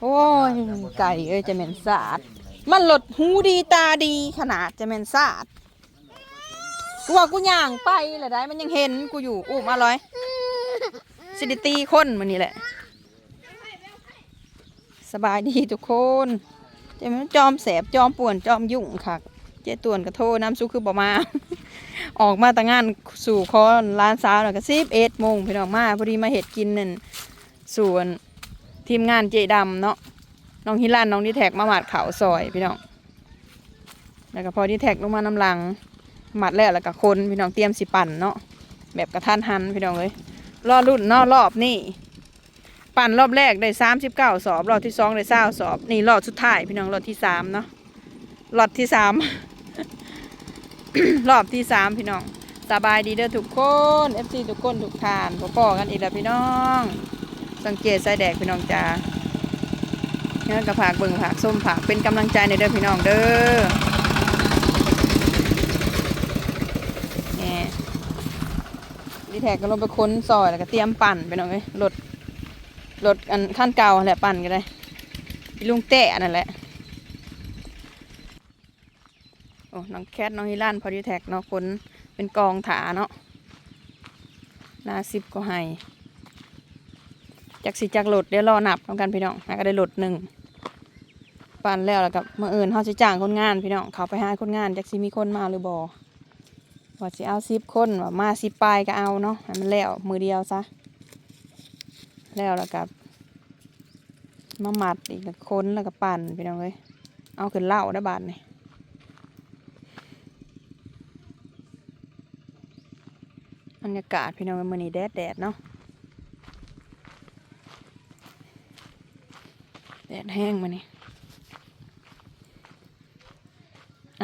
โอ้ยไก่เอ้ยจะเหม็นสาด มันหลดหูดีตาดีขนาดจะเหม็นสาดกูว่ากูย่างไปแหละได้ มันยังเห็นกูอยู่อู้มาร้อยสิดิตีคนมันนี่แหละ สบายดีทุกคนจะมันจอมแสบจอมป่วนจอมยุ่งค่ะเจ๊ตวนกระโทน้ำซุคือบ่มา ออกมาต่างงานสู่คอนร้านสาวแล้วก็สิบเอ็ดโมงพี่น้องมาพอดีมาเห็ดกินนั่นส่วน ทีมงานเจดำเนาะน้องฮิลันน้องดิแท็กมาหมัดเขาวซอยพี่น้องแล้วก็พอดิแท็กลงมาน้ำลังหมัดแล้วแล้วก็คนพี่น้องเตรียมสิปั่นเนาะแบบกระทันหันพี่น้องเลยรอรุ่นเนาะรอบนี่ปั่นรอบแรกได้สามสิบเก้าสอบรอบที่สองได้เศร้าสอบนี่รอบสุดท้ายพี่น้องรอบที่สามเนาะรอบที่สามรอบที่สามพี่น้องสบายดีเด้อทุกคน FC ทุกคนทุกทานพ่อๆกันอีกแล้วพี่น้อง สังเกตสายแดกพี่น้องจ้าเนื้อกระผากเบิ่งผากส้มผากเป็นกำลังใจในเด้อพี่น้องเด้อแหน่ดีแท็กก็ลงไปค้นซอยแล้วก็เตรียมปั่นไปน้องเลยรถรถอันขั้นเก่าแหละปั่นก็ได้พี่ลุงแตะนั่นแหละโอ้น้องแคทน้องฮิลันพอดีแท็กเนาะคนเป็นกองถาเนาะนาสิบก็ให้ จากสิจากหลดเดี๋ยวรอนับต้องกันพี่น้องหาก็ได้หลดหนึ่งปั่นแล้วแล้วกับมาเอิญเขาจะจ้างคนงานพี่น้องเขาไปหาคนงานจากสิมีคนมาหรือบอว่าสิเอาสิบคนว่ามาสิบปลายก็เอาเนาะให้มันแล้วมือเดียวซะแล้วแล้วกับมาหมัดอีกคนแล้วก็ปั่นพี่น้องเลยเอาขึ้นเหล่าได้บาทนี่บรรยากาศพี่น้องมันนี้แดดแดดเนาะ แดดแห้งมานี่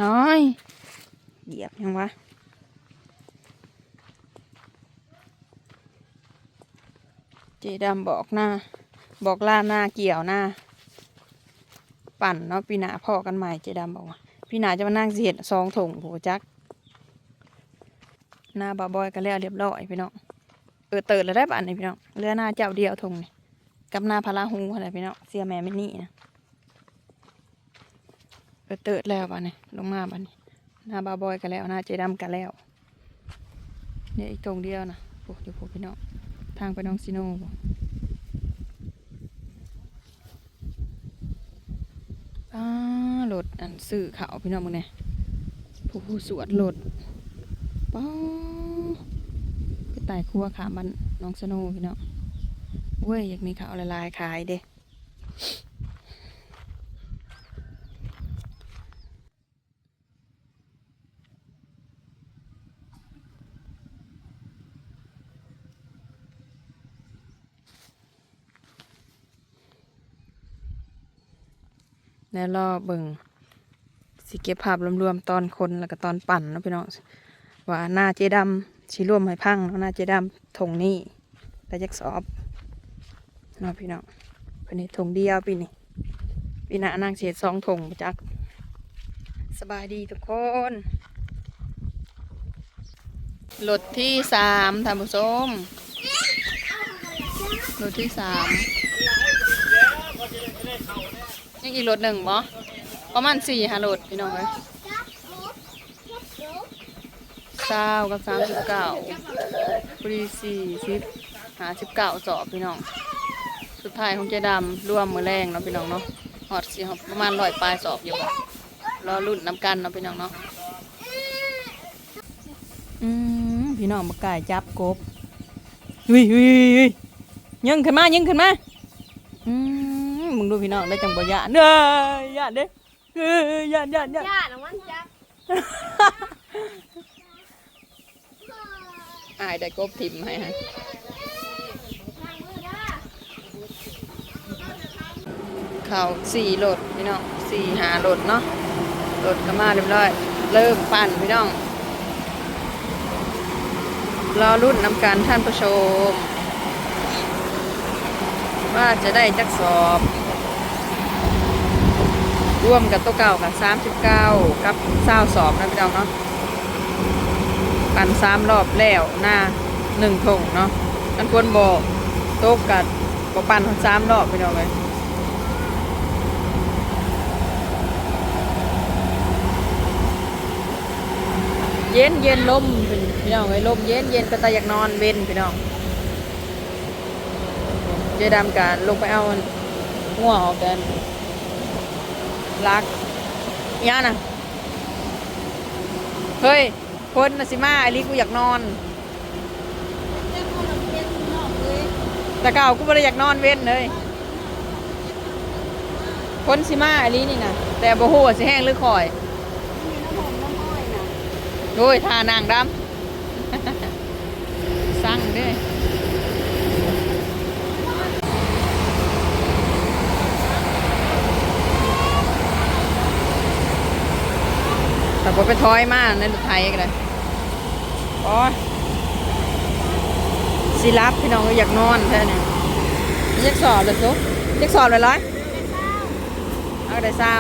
อ้อย เหยียบยังวะเจดำบอกหน้า บอกล่าหน้าเกี่ยวหน้า ปั่นเนาะปีหนาพ่อกันใหม่เจดำบอกว่าปีหนาจะมานั่งเสียดซองถุงโหจัก หน้าบาบอยก็แล้วเรียบร้อยพี่น้องเออเติร์ดแล้วได้บ้านนี่พี่น้องเรือหน้าเจ้าเดียวทงนี่ กับหน้าพาราหูอะไรพี่น้องเสียแม่ไม่นี่นะเออเติร์ดแล้วบ้านนี่ลงมาบ้านนี่หน้าบาบอยก็แล้วหน้าเจดำก็แล้วเนี่ยอีกตรงเดียวนะโอ้อยู่พวกพี่น้องทางไปน้องซิโน่บ่อ้ารถอันซื้อเขาวพี่น้องมึงเนี่ยผู้สวดรถป้าก็ตายครัวขามันน้องสโนว์พี่เนาะ เว้ย อยากมีข้าวละลายขายเด้แล้วรอเบิ่งสิเก็บภาพรวมๆตอนคนแล้วก็ตอนปั่นเนาะพี่น้องว่าหน้าเจดำชีร่วมให้พังเนาะหน้าเจดำถงนี่แต่จักสอบ เนาะพี่น้องเป็นนี้ถงเดียวปีนี้ปีหน้านางเสียสองถุงจัก สบายดีทุกคนรถที่สามท่านผู้ชมรถที่สามยังอีกรถหนึ่งบ่ประมาณสี่ห้ารถพี่น้องเลยเก้ากับสามสิบเก้าพอดีสี่สิบหาสิบเก้าสอบพี่น้อง สุดท้ายของเจดำร่วมมือแรงเนาะพี่น้องเนาะหอดสิครับประมาณร้อยปลายสอบอยู่บ่รอรุ่นน้ำกันเนาะพี่น้องเนาะอืมพี่น้องมาไก่จับกบหุยหุยหุยหุยยิงขึ้นมายิงขึ้นมาอืมมึงดูพี่น้องได้จังบ่ยานเด้อยานเด้เอ้ยยานยานยานย่าน้องมันจักอายได้กบทิมให้ฮะ เขาสี่โหลดพี่น้องสี่หาโหลดเนาะโหลดก็มาเรียบร้อย เริ่มปั่นพี่น้องรอรุ่นนำการท่านผู้ชม ว่าจะได้จักสอบ ร่วมกับตัวเก่ากับสามสิบเก้ากับเศร้าสอบนะพี่น้องเนาะปั่นสามรอบแล้วหน้าหนึ่งถงเนาะกันควรบอกโต๊ะกัดบอปั่นทั้งสามรอบไปเนาะเลย เย็นเย็นลมพี่น้องไอ้ลมเย็นเย็นก็ตาอยากนอนเว้นพี่น้องเจดำกันลงไปเอาง่วงออกกันรักย่านะเฮ้ยคนนะสิมาอลิกูอยากนอนแต่เก่ากูไม่ได้อยากนอนเว้นเลยคนสิมาอลินี่นะแต่บ่ฮู้ว่าสิแห้งหรือคอย โอ้ยทานางดำสั่งเด้อแต่บ่ไปถอยมากในรถไทยก็ได้โอ้ยสิรับพี่น้องก็อยากนอนแท้เนี่ยอยากสอบเลยซุยากสอบเลยร้อยเอาได้เศร้า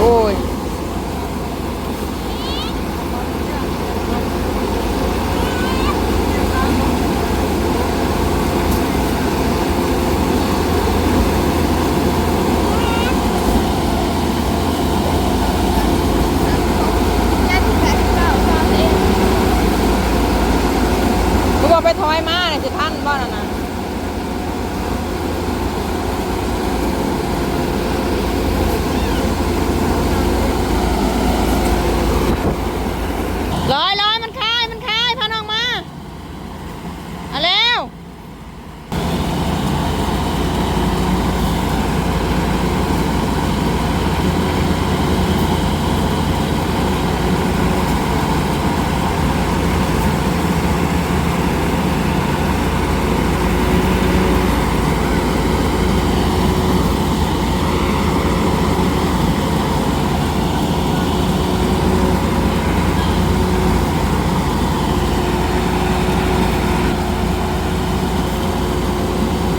โอ้ย กูบอกไปถอยมาเนี่ยสิท่านบ้านนะร้อยร้อยมันคาย มันคายพาน้องมาเอาเร็ว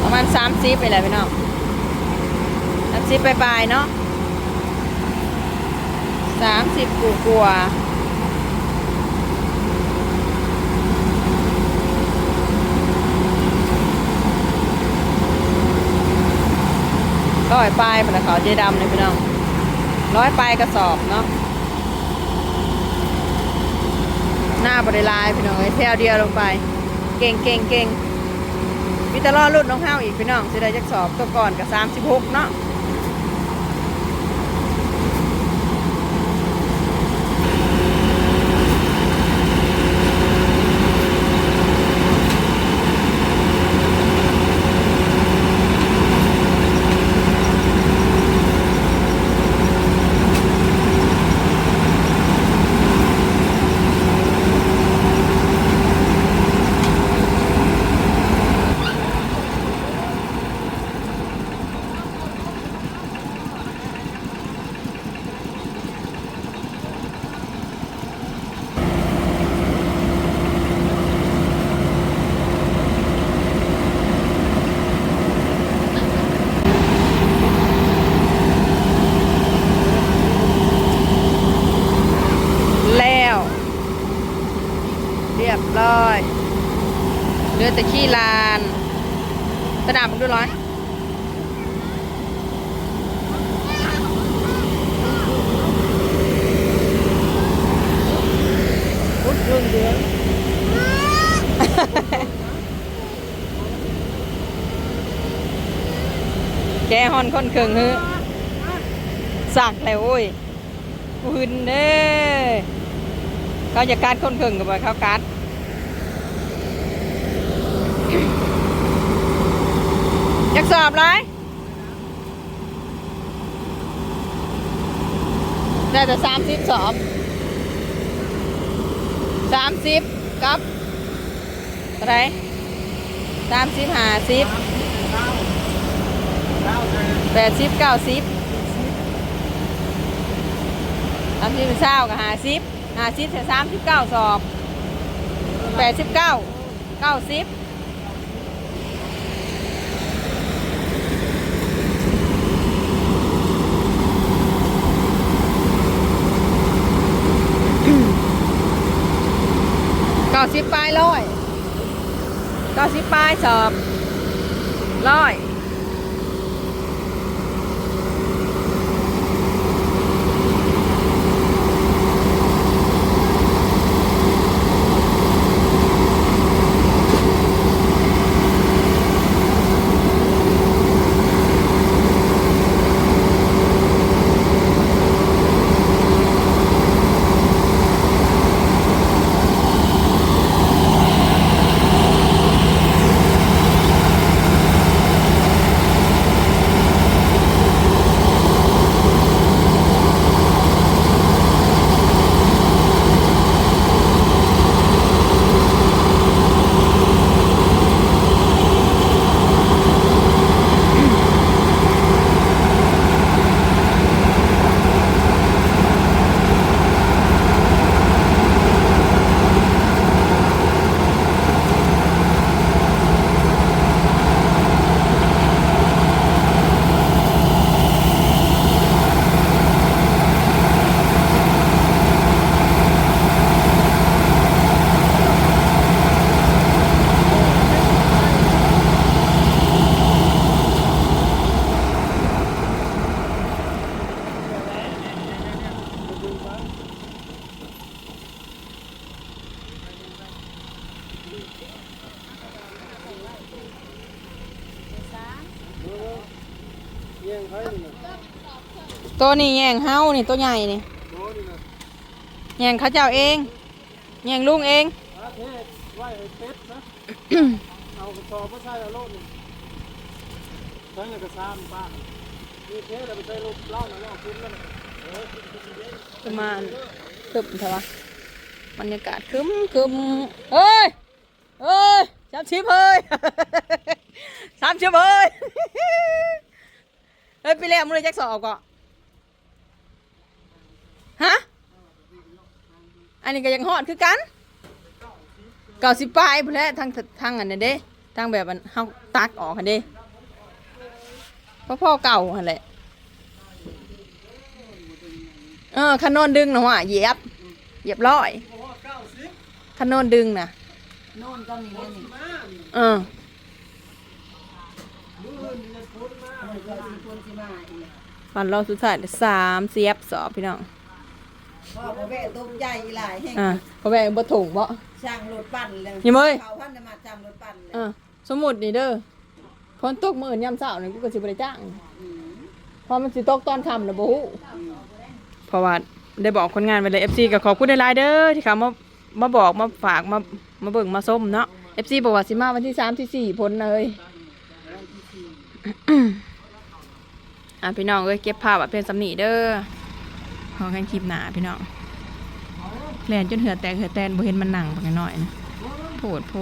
ประมา สิบไปเลยพี่น้องสามสิบปลายๆเนาะสามสิบกูกลัวร้อยปลายเป็นเขาเจดำเลยพี่น้องร้อยปลายกระสอบเนาะหน้าบริลายพี่น้องเอ้ยแถวเดียวลงไป เก่งเก่งเก่ง แต่รอรุ่นน้องเฮาอีกพี่น้องสิได้จักสอบตัวก่อนกับ36เนาะแล้ว เรียบร้อยเหลือแต่ขี้ลานสนามมึงดูร้อยพุดเรื่องเดือนแกฮอนคนเคิงฮือสักแล้วโอ้ยพื้นเด้ เขาจะการคนเคิงกับเขากัดอยากสอบไรได้แต่สามสิบสอบสามสิบกับอะไรสามสิบห้าสิบแปดสิบเก้าสิบสามสิบเศร้ากับห้าสิบ ห้าสิบถึงสามสิบเก้าสอบแปดสิบเก้าเก้าสิบเก้าสิบปลายร้อยเก้าสิบปลายสอบร้อย ตัวนี้แยงเฮานี่ตัวใหญ่นี่โอ้นี่นะแยงเขาเจ้าเองแยงลุงเองเทศไว้ให้เป็ดนะเอากระสอบมาใส่เอาโลดนี่ใส่ในกระซามป้านี่เทศเอาไปใส่ลูกเล้าหน่อยแล้วเอาขึ้นแล้วนะเออประมาณคึมเถอะวะบรรยากาศคึมคึมเฮ้ยเฮ้ยสามชิบเฮ้ยสามชิบเฮ้ยเฮ้ยไปแล้วมึงเลยแจ็คสอบก่อนฮะ อันนี้ก็ยังหอดคือกันเก่าสิปลายพุ่นแหละทางทางอันนั้นเด้ทางแบบมันเฮาตักออกหันเด้เพราะพ่อเก่าหันแหละเออคันโนนดึงนะว่ะเหยียบเหยียบร้อยเพราะว่าเก้าสิบคันโนนดึงนะโน่นก็มีเงินนี่มานี่เออมื้ออื่นนี่จะพ้นมาเออก็สิคนสิมาอีกวันรอบสุดท้ายสามเสียบสอบพี่น้อง พ่อพ่อแม่ตุ้มใหญ่อีหลายแห่งอ่าพ่อแม่บ่ถุงบ่ ช่างรถปั่นเลยยังเว้ย เขาพันธุ์มาจำรถปั่นเลยเออสมมุตินี่เด้อพนตกมื้ออนยามเช้านี่กูก็สิบ่ได้จ้างมเพราะมันสิตกตอนค่ำน่ะบ่ฮู้เพราะว่าได้บอกคนงานไว้เลย FC ก็ขอบคุณหลายๆเด้อที่เขามามาบอกมาฝากมามาเบิ่งมาส้มเนาะ FC บอกว่าสิมาวันที่3ที่4พ้นเลยอะพี่น้องเอ้ยเก็บภาพอะเป็นสำนีเด้อ ขอกันคลิปหนาพี่น้องแลนจนเหือแตกเหือแตนบ่เห็นมันหนังไปหน้อยนะโผดโพ